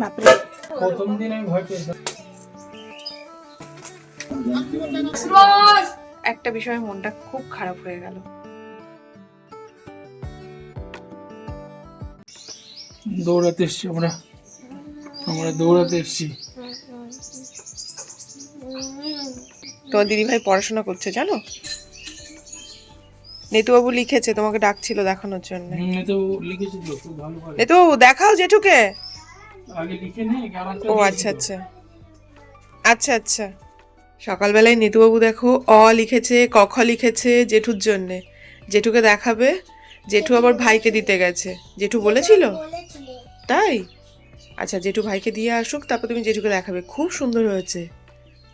বাপরে। প্রথম দিন আমি ভয় পেয়েছিলাম। একটা বিষয়ে মনটা খুব খারাপ হয়ে গেল। দৌড়াতে এসছি আমরা। আমরা দৌড়াতে এসছি। তোমার দিদিভাই পড়াশোনা করছে জানো? নেতুবাবু লিখেছে তোমাকে ডাকছিল দেখানোর জন্য। হুম, এ তো লিখেছি তো খুব ভালো করে। নেতুবাবু দেখাও জেঠুকে। ও আচ্ছা আচ্ছা। আচ্ছা আচ্ছা। সকালবেলায় নেতুবাবু দেখো অ লিখেছে ক খ লিখেছে জেঠুর জন্যে। জেঠুকে দেখাবে জেঠু আবার ভাইকে দিতে গেছে। জেঠু বলেছিল? তাই? আচ্ছা জেঠু ভাইকে দিয়ে আসুক তারপর তুমি জেঠুকে দেখাবে। খুব সুন্দর হয়েছে।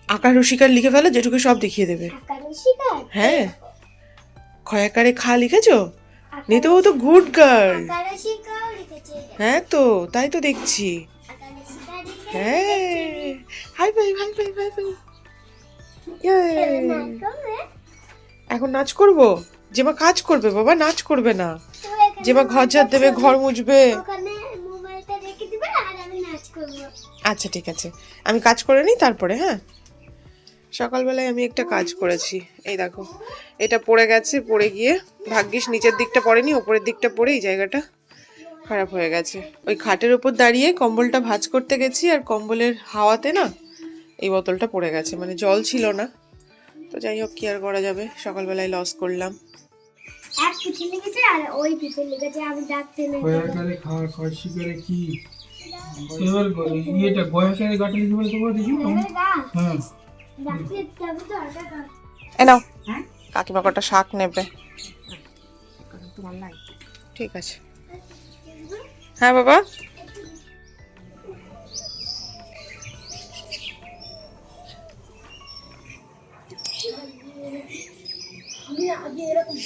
আকার রসিকার লিখে ফেলো জেঠুকে সব দেখিয়ে দেবে। হ্যাঁ। খয়াকারে খা লিখেছো? নেতুবাবু তো গুড গার্ল হ্যাঁ তো, তাই তো দেখছি। হ্যাঁ। ভাই ভাই ভাই এখন নাচ করব? যেমা কাজ করবে বাবা, নাচ করবে না। যেমা ঘর ঝাড় দেবে, ঘর মুছবে। আচ্ছা ঠিক আছে। আমি কাজ করে নিই তারপরে হ্যাঁ? সকালবেলায় আমি একটা কাজ করেছি। এই দেখো, এটা পড়ে গেছে, পড়ে গিয়ে। ভাগ্যিস নিচের দিকটা পড়েনি, ওপরের দিকটা পড়ে এই জায়গাটা। খারাপ হয়ে গেছে। ওই খাটের উপর দাঁড়িয়ে কম্বলটা ভাঁজ করতে গেছি আর কম্বলের হাওয়াতে না এই বোতলটা পড়ে গেছে মানে জল ছিল না। তো যাই হোক কি আর করা যাবে? সকালবেলায় লস করলাম। এক পিঠে লেগেছে আর ওই পিঠে লেগেছে আমি ডাকতে নেই গয়াকারে খাওয়া খাওয়া শিকারে কি? এবার ইয়েটা গয়াকারে গাটা লিখে বলে তোমার দেখি হ্যাঁ। এ নাও। কাকিমা কটা শাক নেবে। ঠিক আছে। হ্যাঁ বাবা। আমি আগে এরকম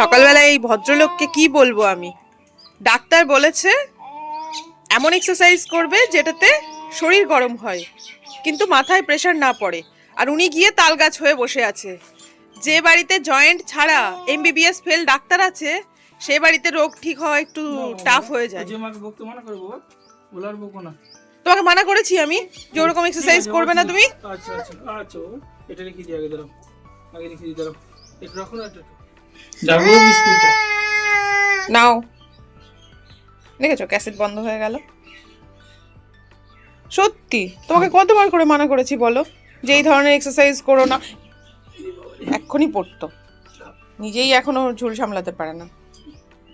সকালবেলা এই ভদ্রলোককে কি বলব আমি? ডাক্তার বলেছে এমন এক্সারসাইজ করবে যেটাতে শরীর গরম হয় কিন্তু মাথায় প্রেশার না পড়ে। আর উনি গিয়ে তাল গাছ হয়ে বসে আছে। যে বাড়িতে জয়েন্ট ছাড়া এমবিবিএস ফেল ডাক্তার আছে সে বাড়িতে রোগ ঠিক হওয়া একটু টাফ হয়ে যায়। তোমাকে মানা করেছি আমি যে ওরকম এক্সারসাইজ করবে না তুমি? আচ্ছা আচ্ছা আচ্ছা এটা রেখে দিই আগে দাঁড়াও আগে রেখে দিই দাঁড়াও একটু রাখো না একটু। যাব বিস্কুটটা। নাও। দেখেছ ক্যাসেট বন্ধ হয়ে গেল। সত্যি? তোমাকে কতবার করে মানা করেছি বলো? যে এই ধরনের এক্সারসাইজ করো না। এক্ষুনি পড়তো। নিজেই এখনও ঝুল সামলাতে পারে না।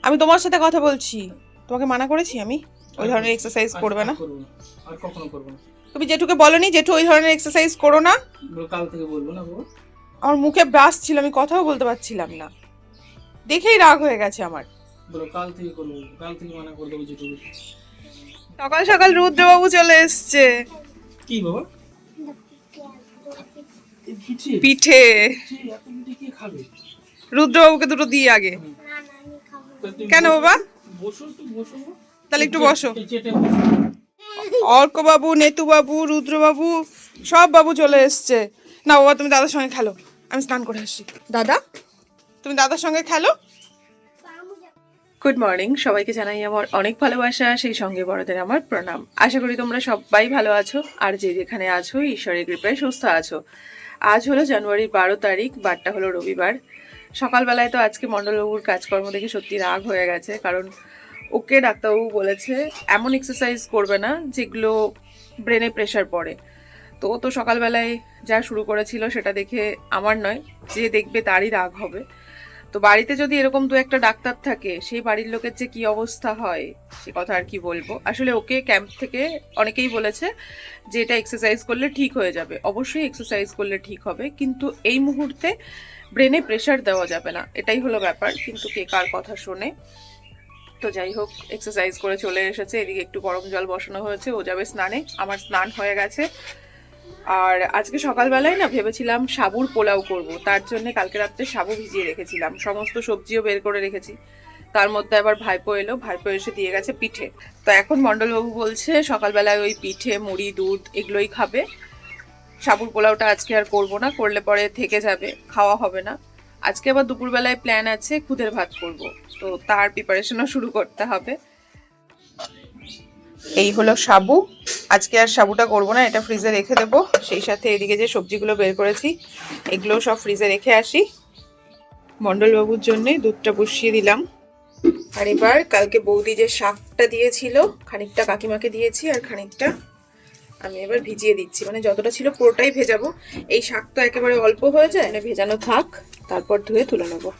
আমি তোমার সাথে কথা বলছি। তোমাকে মানা করেছি আমি? ওই ধরনের এক্সারসাইজ করবে না? আর করব না। আর কখনো করব না। তুমি জেঠুকে বলনি জেঠু ওই ধরনের এক্সারসাইজ করো না। কাল থেকে বলব না আমার মুখে ব্রাশ ছিল আমি কথাও বলতে পারছিলাম না। দেখেই রাগ হয়ে গেছে আমার। বলো কাল থেকে করব কাল থেকে মানা করে দেবো যেটুকু। সকাল সকাল রুদ্রবাবু চলে এসছে। কি বাবা? পিঠে। রুদ্রবাবুকে দুটো দিই আগে। না না আমি খাব। তা তুমি কেন বাবা? বসো একটু বসো। তাহলে একটু বসো। অর্ক বাবু নেতু বাবু রুদ্রবাবু সব বাবু চলে এসছে। না বাবা তুমি দাদার সঙ্গে খেলো। আমি স্নান করে আসছি। দাদা? তুমি দাদার সঙ্গে খেলো? গুড মর্নিং সবাইকে জানাই আমার অনেক ভালোবাসা, সেই সঙ্গে বড়দের আমার প্রণাম। আশা করি তোমরা সবাই ভালো আছো, আর যে যেখানে আছো, ঈশ্বরের কৃপায় সুস্থ আছো। আজ হলো জানুয়ারির বারো তারিখ, বারটা হলো রবিবার। সকালবেলায় তো আজকে মণ্ডলবাবুর কাজকর্ম দেখে সত্যি রাগ হয়ে গেছে, কারণ ওকে ডাক্তারবাবু বলেছে, এমন এক্সারসাইজ করবে না যেগুলো ব্রেনে প্রেশার পড়ে। তো তো সকালবেলায় যা শুরু করেছিল সেটা দেখে আমার নয়, যে দেখবে তারই রাগ হবে। তো বাড়িতে যদি এরকম দু একটা ডাক্তার থাকে, সেই বাড়ির লোকের যে কি অবস্থা হয়, সে কথা আর কি বলব। আসলে ওকে ক্যাম্প থেকে অনেকেই বলেছে যে এটা এক্সারসাইজ করলে ঠিক হয়ে যাবে। অবশ্যই এক্সারসাইজ করলে ঠিক হবে, কিন্তু এই মুহূর্তে ব্রেনে প্রেশার দেওয়া যাবে না। এটাই হলো ব্যাপার, কিন্তু কে কার কথা শোনে। তো যাই হোক এক্সারসাইজ করে চলে এসেছে। এদিকে একটু গরম জল বসানো হয়েছে, ও যাবে স্নানে। আমার স্নান হয়ে গেছে। আর আজকে সকালবেলায় না ভেবেছিলাম সাবুর পোলাও করব, তার জন্য কালকে রাত্রে সাবু ভিজিয়ে রেখেছিলাম, সমস্ত সবজিও বের করে রেখেছি। তার মধ্যে আবার ভাইপো এলো, ভাইপো এসে দিয়ে গেছে পিঠে। তো এখন মণ্ডলবাবু বলছে সকালবেলায় ওই পিঠে, মুড়ি, দুধ এগুলোই খাবে। সাবুর পোলাওটা আজকে আর করব না, করলে পরে থেকে যাবে, খাওয়া হবে না। আজকে আবার দুপুরবেলায় প্ল্যান আছে খুদের ভাত করব, তো তার প্রিপারেশনও শুরু করতে হবে। এই হলো সাবু। আজকে আর সাবুটা করব না, এটা ফ্রিজে রেখে দেবো। সেই সাথে এদিকে যে সবজিগুলো বের করেছি, এগুলোও সব ফ্রিজে রেখে আসি। মণ্ডলবাবুর জন্যে দুধটা বসিয়ে দিলাম। আর এবার কালকে বৌদি যে শাকটা দিয়েছিল, খানিকটা কাকিমাকে দিয়েছি আর খানিকটা আমি এবার ভিজিয়ে দিচ্ছি। মানে যতটা ছিল পুরোটাই ভেজাবো। এই শাক তো একেবারে অল্প হয়ে যায় মানে ভেজানো থাক, তারপর ধুয়ে তুলে নেব।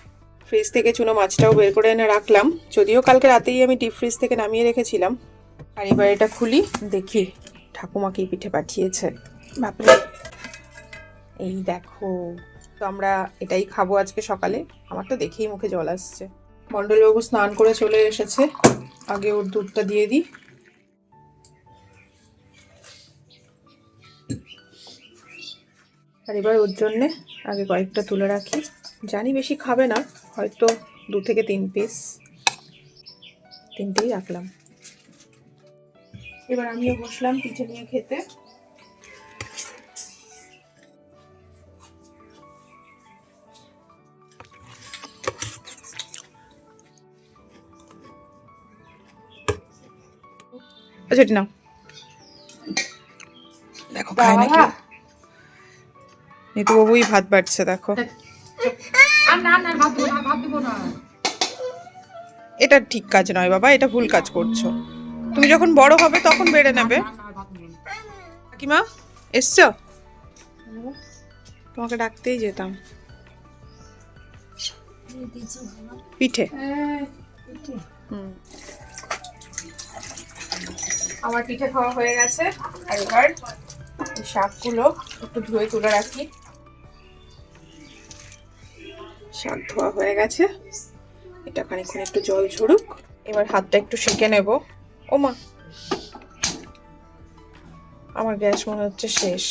ফ্রিজ থেকে চুনো মাছটাও বের করে এনে রাখলাম। যদিও কালকে রাতেই আমি ডিপ ফ্রিজ থেকে নামিয়ে রেখেছিলাম। আর এবার এটা খুলি, দেখি ঠাকুমা কি পিঠে পাঠিয়েছে। বাপরে। এই দেখো, তো আমরা এটাই খাব আজকে সকালে। আমার তো দেখেই মুখে জল আসছে। মণ্ডলবাবু স্নান করে চলে এসেছে। আগে ওর দুধটা দিয়ে দিই। আর এবার ওর জন্যে আগে কয়েকটা তুলে রাখি। জানি বেশি খাবে না, হয়তো দু থেকে তিন পিস তিনটেই রাখলাম। এবার আমিও বসলাম পিঠে নিয়ে খেতে। আচ্ছা এটি নাও। দেখো খায় নাকি? নিতু বাবুই ভাত বাড়ছে দেখো এটা ঠিক কাজ নয় বাবা এটা ভুল কাজ করছ। তুমি যখন বড় হবে তখন বেড়ে নেবে। কাকিমা, এসছো? তোমাকে ডাকতেই যেতাম। পিঠে। আমার পিঠে খাওয়া হয়ে গেছে। আর এবার শাকগুলো একটু ধুয়ে তুলে রাখি। শাক ধোয়া হয়ে গেছে। এটা খানিকক্ষণ একটু জল ঝরুক। এবার হাতটা একটু সেঁকে নেব। ও মা আমার গ্যাস মনে হচ্ছে শেষ।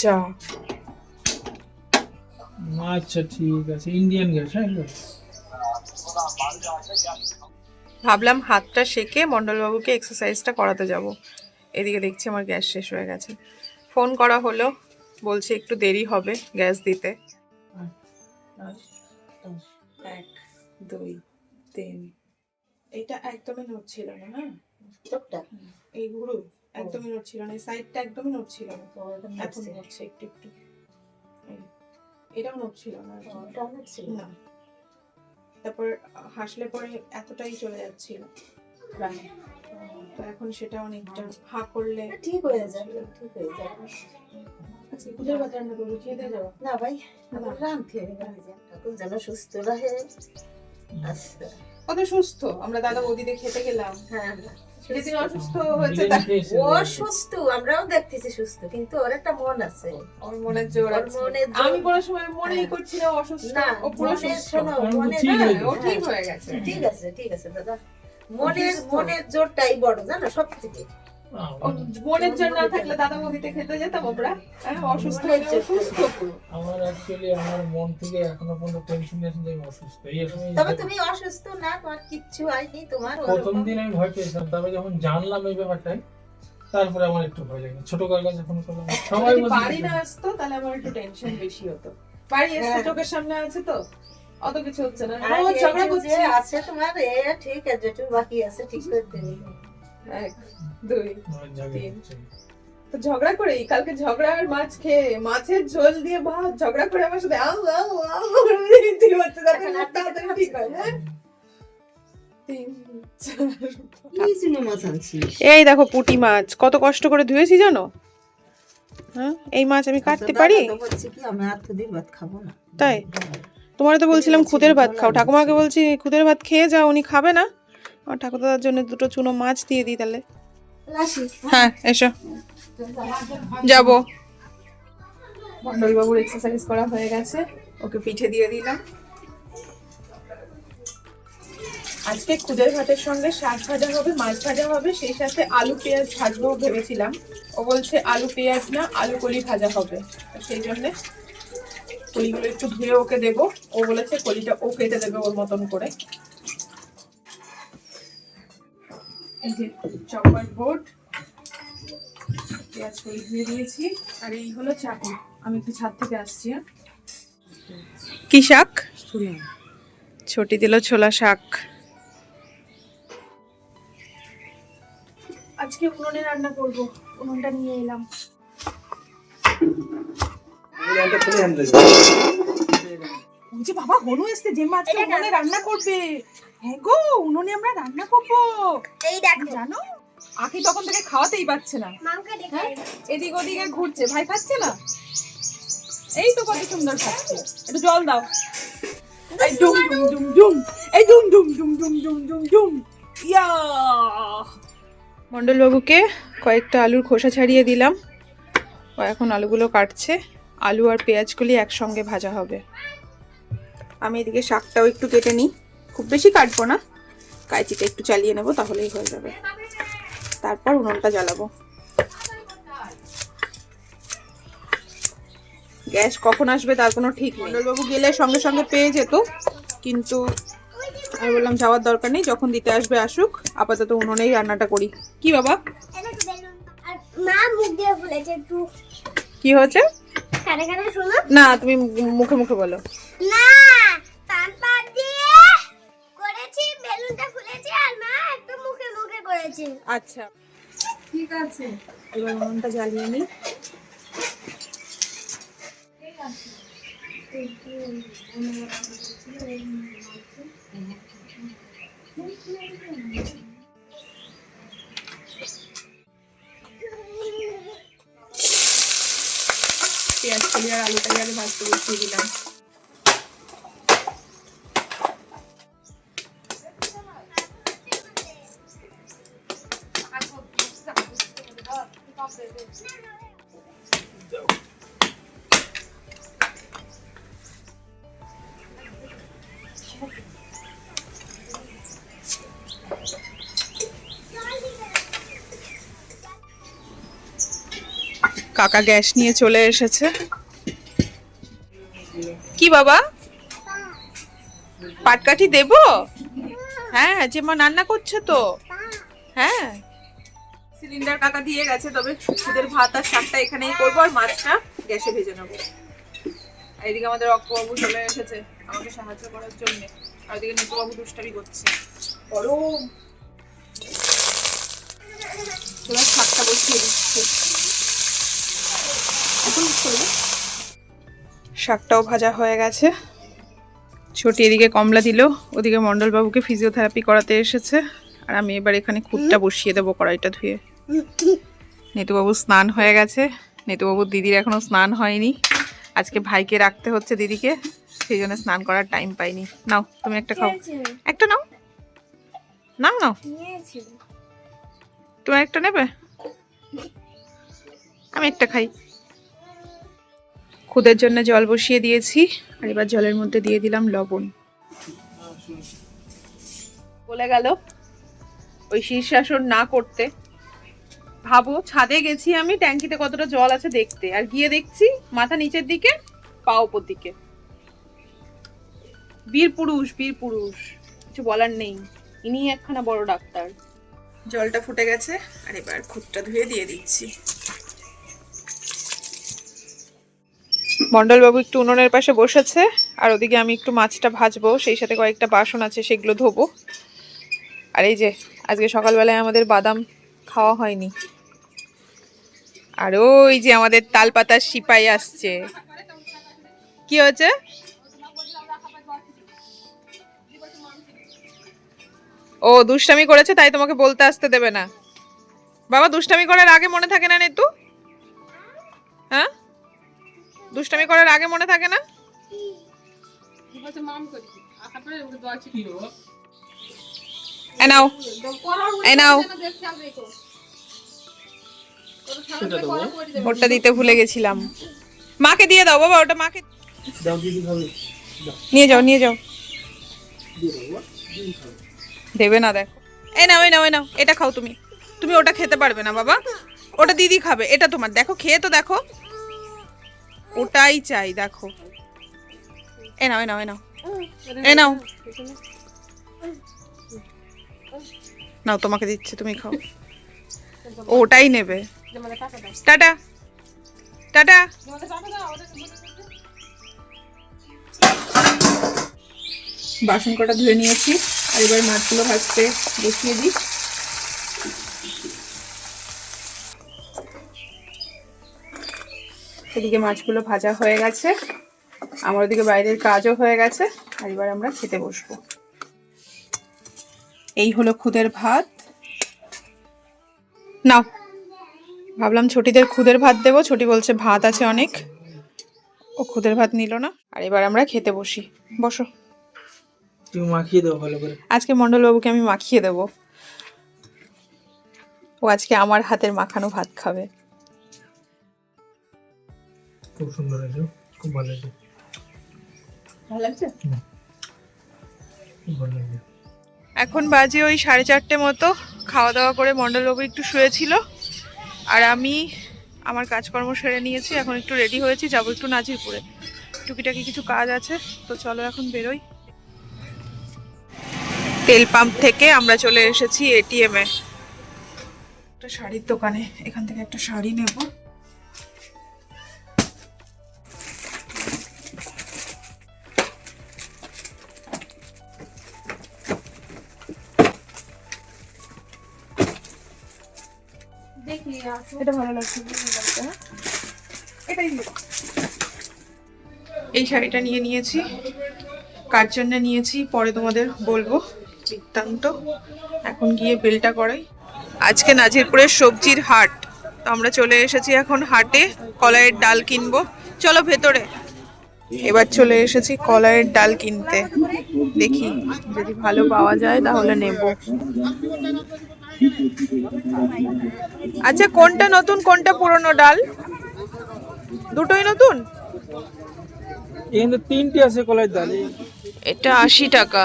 যা। আচ্ছা ঠিক আছে। ইন্ডিয়ান গ্যাস হ্যাঁ ভাবলাম হাতটা সেকে মণ্ডলবাবুকে এক্সারসাইজটা করাতে যাব। এদিকে দেখছি আমার গ্যাস শেষ হয়ে গেছে। ফোন করা হলো। বলছে একটু দেরি হবে গ্যাস দিতে। এক দুই তিন। এটা একদমই নড়ছিল না হ্যাঁ? এই গুরু একদমই নড়ছিল না এই সাইডটা একদমই নড়ছিল না। এখন নড়ছে। একটু একটু। এটাও নড়ছিল না তারপর হাসলে পরে এতটাই চলে যাচ্ছিল। প্রায় তো এখন সেটা অনেকটা হা করলে ঠিক হয়ে যাবে ঠিক হয়ে যাবে। আজকে ভাত রান্না করব খেয়ে দিয়ে যাব? না ভাই আমার রাঁধতে হবে যেন সুস্থ রহে। আচ্ছা। কত সুস্থ আমরা দাদা বৌদিদের খেতে গেলাম। হ্যাঁ। অসুস্থ হয়েছে বিরিয়ানি ও সুস্থ আমরাও দেখতেছি সুস্থ কিন্তু ওর একটা মন আছে। ওর মনের জোর আমি কোনো সময় মনেই করছি না অসুস্থ না ও পুরো সুস্থ। মনে হ্যাঁ, হয়ে ও ঠিক হয়ে গেছে। ঠিক আছে। ঠিক আছে দাদা। মনের মনের জোরটাই বড় জানো সব থেকে ও মনের জন্য না থাকলে দাদা বৌদিতে খেতে যেতাম আমরা। হ্যাঁ অসুস্থ ও সুস্থ আমার অ্যাকচুয়ালি আমার মন থেকে এখনও পর্যন্ত টেনশন আমি অসুস্থ। এই তবে তুমি অসুস্থ না তোমার কিচ্ছু হয়নি তোমার প্রথম দিন আমি ভয় পেয়েছিলাম তবে যখন জানলাম এই ব্যাপারটা তারপরে আমার একটু ভয় লাগে ছোট কার কাছে ফোন করলাম সবাই বাড়ি না আসতো তাহলে আমার একটু টেনশন বেশি হতো। বাড়ি এসে হ্যাঁ। চোখের সামনে আছে তো অত কিছু হচ্ছে না। ও ঝগড়া করছে। আছে তোমার এ ঠিক আছে যেটুকু বাকি আছে ঠিক করতে হবে। এক দুই আমার তিন। তো ঝগড়া করেই কালকে ঝগড়ার মাছ খেয়ে মাছের ঝোল দিয়ে ভাত ঝগড়া করে আমার সাথে আউ আউ আউ তিন হচ্ছে আর ঠিক হয় হ্যাঁ? তিন চার। কি চুনো মাছ আনছিস? এই দেখো পুঁটি মাছ কত কষ্ট করে ধুয়েছি জানো? হ্যাঁ এই মাছ আমি কাটতে পারি? আর তাই? তোমার তো বলছিলাম খুদের ভাত খাও। ঠাকুমাকে বলছি খুদের ভাত খেয়ে যাও উনি খাবে না? আমার ঠাকুরদাদার জন্য দুটো চুনো মাছ দিয়ে দিই তাহলে। হ্যাঁ এসো। যাব। মন্ডলবাবুর এক্সারসাইজ করা হয়ে গেছে। ওকে পিঠে দিয়ে দিলাম। আজকে খুদের ভাতের সঙ্গে শাক ভাজা হবে মাছ ভাজা হবে সেই সাথে আলু পেঁয়াজ ভাজবো ভেবেছিলাম। ও বলছে আলু পেঁয়াজ না আলু কলি ভাজা হবে। সেই জন্যে কলিগুলো একটু ধুয়ে ওকে দেবো। ও বলেছে কলিটা ও কেটে দেবে ওর মতন করে। এই যে চপার বোর্ড পেঁয়াজ করে ধুয়ে দিয়েছি আর এই হলো চাকু আমি একটু ছাদ থেকে আসছি হ্যাঁ? কি শাক? ছোটি দিল ছোলা শাক। আজকে উনুনে রান্না করব উনুনটা নিয়ে এলাম। ওই যে বাবা হনু এসছে যে আজকে এটা উনুনে রান্না করবে। হ্যাঁ গো উনুনে আমরা রান্না করব। এই দেখো। জানো আখি তখন থেকে খাওয়াতেই পাচ্ছে না। হ্যাঁ এদিক ওদিকে ঘুরছে ভাই খাচ্ছে না? এই তো কত সুন্দর খাচ্ছে। একটু জল দাও। এই ডুম ডুম ডুম ডুম। এই ডুম ডুম ডুম ডুম ডুম ডুম ডুম। ইয়া। মন্ডল বাবুকে কয়েকটা আলুর খোসা ছাড়িয়ে দিলাম। ও এখন আলুগুলো কাটছে। আলু আর পেঁয়াজগুলি একসঙ্গে ভাজা হবে। আমি এদিকে শাকটাও একটু কেটে নিই। খুব বেশি কাটবো না। কাঁচিটা একটু চালিয়ে নেব তাহলেই হয়ে যাবে। তারপর উনুনটা জ্বালাবো। গ্যাস কখন আসবে তার কোনো ঠিক মন্ডলবাবু গেলে সঙ্গে সঙ্গে পেয়ে যেত কিন্তু আমি বললাম যাওয়ার দরকার নেই যখন দিতে আসবে আসুক আপাতত উনুনেই রান্নাটা করি। কি বাবা? কি হয়েছে? না তুমি মুখে মুখে বলো। না পাত দিয়ে করেছি বেলুনটা ফুলেছে আর মা একটু মুখে মুখে করেছে। আচ্ছা। ঠিক আছে। এবার উনুনটা জ্বালিয়ে নিই। পেঁয়াজ কলি আর আলুটাকে আগে ভাজতে বসিয়ে দিলাম। কাকা গ্যাস নিয়ে চলে এসেছে। কি বাবা? পাটকাঠি দেব? হ্যাঁ যে মা রান্না করছে তো। হ্যাঁ। সিলিন্ডার কাকা দিয়ে গেছে, তবে সুদের ভাত আর শাকটা এখানেই করব আর মাছটা গ্যাসে ভেজে নেব। এদিকে আমাদের অক্কবাবু চলে এসেছে আমাকে সাহায্য করার জন্য। আর ওদিকে নেতুবাবু দুষ্টামি করছে। গরম। শাকটা বসিয়ে দিচ্ছি। এখন করব? শাকটাও ভাজা হয়ে গেছে। ছোটি এদিকে কমলা দিল ওদিকে মণ্ডলবাবুকে ফিজিওথেরাপি করাতে এসেছে। আর আমি এবার এখানে খুঁটটা বসিয়ে দেবো কড়াইটা ধুয়ে। নেতুবাবু স্নান হয়ে গেছে। নেতুবাবুর দিদির এখনও স্নান হয়নি। আজকে ভাইকে রাখতে হচ্ছে দিদিকে। সেই জন্য স্নান করার টাইম পাইনি। নাও তুমি একটা খাও। একটা নাও। নাও নাও। তুমি একটা নেবে? আমি একটা খাই। খুদের জন্য জল বসিয়ে দিয়েছি, আর এবার জলের মধ্যে দিয়ে দিলাম লবণ। বলে গেল, ওই শীর্ষাসন না করতে। ভাবো, ছাদে গেছি আমি, ট্যাঙ্কিতে কতটা জল আছে দেখতে। আর গিয়ে দেখছি, মাথা নিচের দিকে, পা উপর দিকে। বীর পুরুষ বীর পুরুষ, কিছু বলার নেই। ইনি একখানা বড় ডাক্তার। জলটা ফুটে গেছে, আর এবার খুঁতটা ধুয়ে দিয়ে দিচ্ছি। মন্ডলবাবু একটু উনুনের পাশে বসেছে, আর ওদিকে আমি একটু মাছটা ভাজবো, সেই সাথে কয়েকটা বাসন আছে, সেগুলো ধোবো। আর এই যে, আজকে সকালবেলায় আমাদের বাদাম খাওয়া হয়নি। আর ওই যে আমাদের তালপাতার সিপাই আসছে। কি হয়েছে? ও, দুষ্টামি করেছে, তাই তোমাকে বলতে আসতে দেবে না। বাবা, দুষ্টামি করার আগে মনে থাকে না নেতু? হ্যাঁ? দুষ্টামি করার আগে মনে থাকে না? কি বাবা? এ নাও। এ নাও। সেটা দেবো ওটা দিতে ভুলে গেছিলাম। মাকে দিয়ে দাও বাবা ওটা মাকে দাও দিদি খাবে দাও নিয়ে যাও নিয়ে যাও। দেবে না দেখো। এই নাও এই নাও এই নাও এটা খাও তুমি। তুমি ওটা খেতে পারবে না বাবা। ওটা দিদি খাবে এটা তোমার। দেখো খেয়ে তো দেখো। ওটাই চাই, দেখো। এ নাও এ নাও এ নাও। এ নাও। নাও, তোমাকে দিচ্ছি, তুমি খাও। ওটাই নেবে। টাটা। টাটা। বাসন কটা ধুয়ে নিয়েছি, আর এবার মাছগুলো ভাজতে বসিয়ে দিই। এদিকে মাছগুলো ভাজা হয়ে গেছে। আমার ওদিকে বাইরের কাজও হয়ে গেছে। আর এবার আমরা খেতে বসবো। এই হলো খুদের ভাত। নাও ভাবলাম ছোটিদের খুদের ভাত দেবো। ছোটি বলছে ভাত আছে অনেক। ও খুদের ভাত নিল না। আর এবার আমরা খেতে বসি। বসো। তুমি মাখিয়ে দাও ভালো করে। আজকে মণ্ডলবাবুকে আমি মাখিয়ে দেব। ও আজকে আমার হাতের মাখানো ভাত খাবে। খুব সুন্দর হয়েছে খুব ভালো হয়েছে। ভালো লাগছে? খুব ভালো হয়েছে এখন বাজে ওই সাড়ে চারটে মতো খাওয়া দাওয়া করে মণ্ডলবাবু একটু শুয়েছিল আর আমি আমার কাজকর্ম সেরে নিয়েছি এখন একটু রেডি হয়েছি যাব একটু নাজিরপুরে। টুকিটাকি কিছু কাজ আছে তো চলো এখন বেরোই। তেল পাম্প থেকে আমরা চলে এসেছি এটিএম এ। একটা শাড়ির দোকানে এখান থেকে একটা শাড়ি নেব। এটা ভালো লাগছে। এটাই এই শাড়িটা নিয়ে নিয়েছি কার জন্য নিয়েছি পরে তোমাদের বলব বৃত্তান্ত। এখন গিয়ে বেলটা করাই। আজকে নাজিরপুরের সবজির হাট। তো আমরা চলে এসেছি এখন হাটে কলাইয়ের ডাল কিনবো। চলো ভেতরে। এবার চলে এসেছি কলাইয়ের ডাল কিনতে। দেখি যদি ভালো পাওয়া যায় তাহলে নেব। আচ্ছা কোনটা নতুন কোনটা পুরনো ডাল? দুটোই নতুন? এখানে তিনটে আছে কলাই ডাল। এটা আশি টাকা।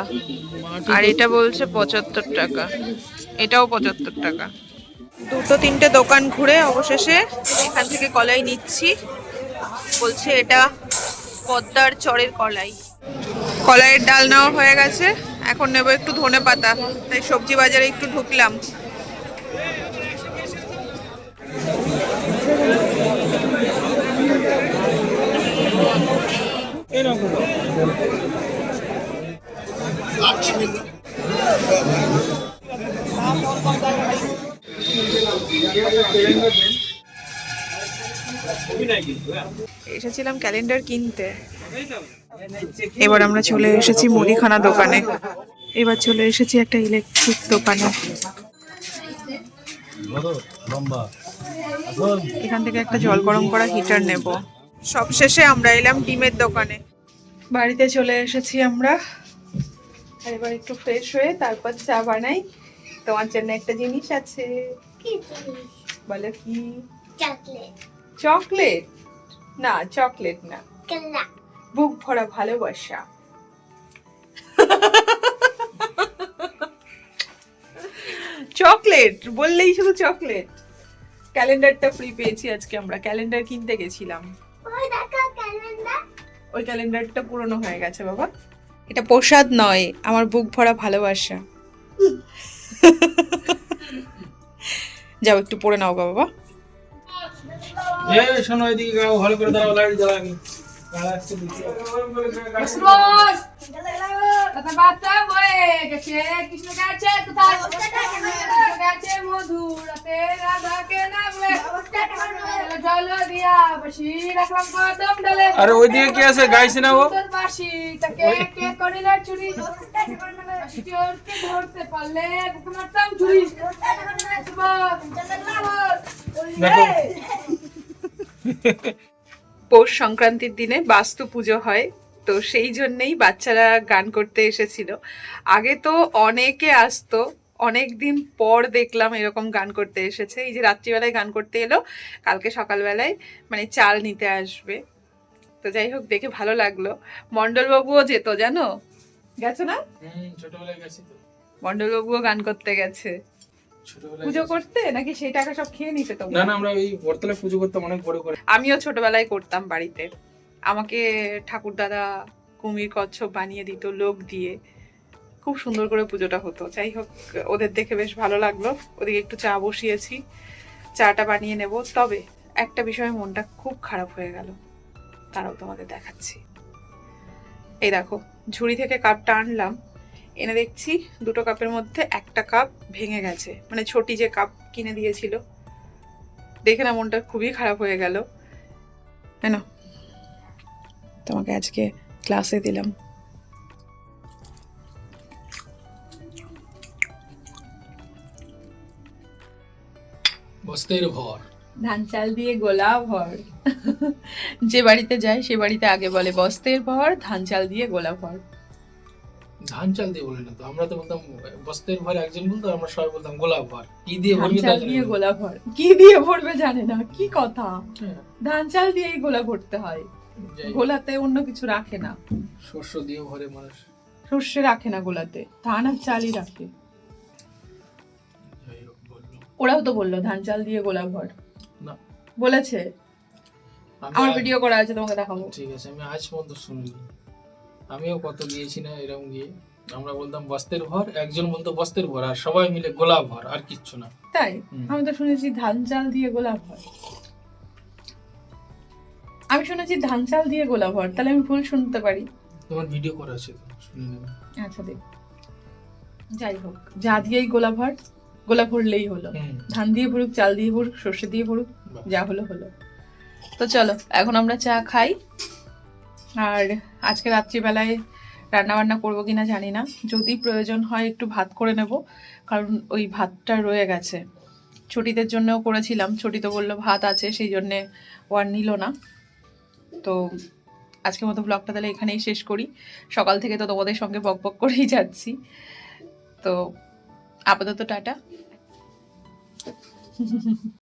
আর এটা বলছে পঁচাত্তর টাকা। এটাও পঁচাত্তর টাকা। দুটো তিনটে দোকান ঘুরে অবশেষে এখান থেকে কলাই নিচ্ছি। বলছে এটা পদ্মার চরের কলাই। কলাইয়ের ডাল নেওয়া হয়ে গেছে। এখন নেব একটু ধনে পাতা তাই সবজি বাজারে একটু ঢুকলাম। এসেছিলাম ক্যালেন্ডার কিনতে। এবার আমরা চলে এসেছি মুদিখানা দোকানে। এবার চলে এসেছি একটা ইলেকট্রিক দোকানে। এখান থেকে একটা জল গরম করা হিটার নেব। সবশেষে আমরা এলাম ডিমের দোকানে। বাড়িতে চলে এসেছি আমরা। আর এবার একটু ফ্রেশ হয়ে তারপর চা বানাই। তোমার জন্য একটা জিনিস আছে। কি জিনিস? বলো কি? চকলেট। চকলেট? না চকলেট না। বুক ভরা ভালোবাসা। চকলেট? বললেই শুধু চকলেট। ক্যালেন্ডারটা ফ্রি পেয়েছি আজকে আমরা। ক্যালেন্ডার কিনতে গেছিলাম। ওই ক্যালেন্ডারটা পুরনো হয়ে গেছে বাবা। এটা প্রসাদ নয় আমার বুক ভরা ভালোবাসা। যাও একটু পড়ে নাও বাবা বাবা। এই শোনো এদিকে গাও ভালো করে দাঁড়াও লাইট জ্বালা বয়ে গেছে কৃষ্ণ গেছে কোথায় গেছে মধুরাতে রাধাকে নামলে জল দিয়া বসি রাখলাম কদম ডালে। আরে ওইদিকে কি আছে? গাইছে না ও? বাসি তাকে কে করিল চুরি? চোরকে ধরতে পারলে বুকে মারতাম চুরি পৌষ সংক্রান্তির দিনে বাস্তু পুজো হয়। তো সেই জন্যেই বাচ্চারা গান করতে এসেছিল। আগে তো অনেকে আসতো অনেক দিন পর দেখলাম এরকম গান করতে এসেছে। এই যে রাত্রিবেলায় গান করতে এলো কালকে সকালবেলায় মানে চাল নিতে আসবে। তো যাই হোক দেখে ভালো লাগল। মণ্ডলবাবুও যেত জানো? গেছো না? হুম ছোটবেলায় গেছি তো। মণ্ডলবাবুও গান করতে গেছে। পুজো করতে? নাকি সেই টাকা সব খেয়ে নিতে না না আমরা ওই বর্তলে পুজো করতাম অনেক বড় করে। আমিও ছোটবেলায় করতাম বাড়িতে। আমাকে ঠাকুর দাদা কুমির কচ্ছপ বানিয়ে দিত লোক দিয়ে। খুব সুন্দর করে পুজোটা হতো। যাই হোক, ওদের দেখে বেশ ভালো লাগল। ওদিকে একটু চা বসিয়েছি। চাটা বানিয়ে নেব। তবে একটা বিষয়ে মনটা খুব খারাপ হয়ে গেল। তারাও তোমাদের দেখাচ্ছি। এই দেখো, ঝুড়ি থেকে কাপটা আনলাম। এনে দেখছি দুটো কাপের মধ্যে একটা কাপ ভেঙে গেছে। মানে ছোটি যে কাপ কিনে দিয়েছিল। দেখে না মনটা খুবই খারাপ হয়ে গেল। কেন তোমাকে আজকে ক্লাসে দিলাম। বস্তের ভর। ধান চাল দিয়ে গোলা ভর। যে বাড়িতে যায় সে বাড়িতে আগে বলে বস্তের ভর ধান চাল দিয়ে গোলা ভর। ধান চাল দিয়ে বলি না তো আমরা তো বলতাম বস্তের ভর একজন বলতো আমরা সবাই বলতাম গোলাপ ভর। কি দিয়ে ধান চাল দিয়ে। গোলা ভর। কি দিয়ে ভরবে জানে না কি কথা? হ্যাঁ, ধান চাল দিয়েই গোলা ভরতে হয়। গোলাতে অন্য কিছু রাখে না। শস্য দিয়ে ভরে মানুষ। সর্ষে রাখে না গোলাতে ধান আর চালই রাখে। ওরাও তো বলল ধান চাল দিয়ে গোলা ভর না। বলেছে। আমার ভিডিও করা আছে তোমাকে দেখাবো। ঠিক আছে আমি আজ পর্যন্ত শুনিনি। আমিও কত দিয়েছি না এরকম গিয়ে। আমরা বলতাম বস্তের ভর একজন বলতো বস্তের ভর আর সবাই মিলে গোলাপ ভর আর কিচ্ছু না। তাই? আমি তো শুনেছি ধান চাল দিয়ে গোলা ভর আমি শুনেছি ধান চাল দিয়ে গোলা ভর তাহলে আমি ভুল শুনতে পারি। তোমার ভিডিও করা আছে শুনে নেবে। আচ্ছা দেখ। যাই হোক যা দিয়েই গোলা ভর গোলা ভরলেই হলো। ধান দিয়ে ভরুক চাল দিয়ে ভরুক সর্ষে দিয়ে ভরুক যা হলো হলো। তো চলো এখন আমরা চা খাই। আর আজকে রাত্রিবেলায় রান্না বান্না করব কিনা জানি না। যদি প্রয়োজন হয় একটু ভাত করে নেব কারণ ওই ভাতটা রয়ে গেছে। ছুটিদের জন্যও করেছিলাম ছুটি তো বলল ভাত আছে সেই জন্যে ও আর নিল না। তো আজকে মতো ব্লগটা তাহলে এখানেই শেষ করি। সকাল থেকে তো তোমাদের সঙ্গে বক বক করেই যাচ্ছি। তো আপাতত টাটা।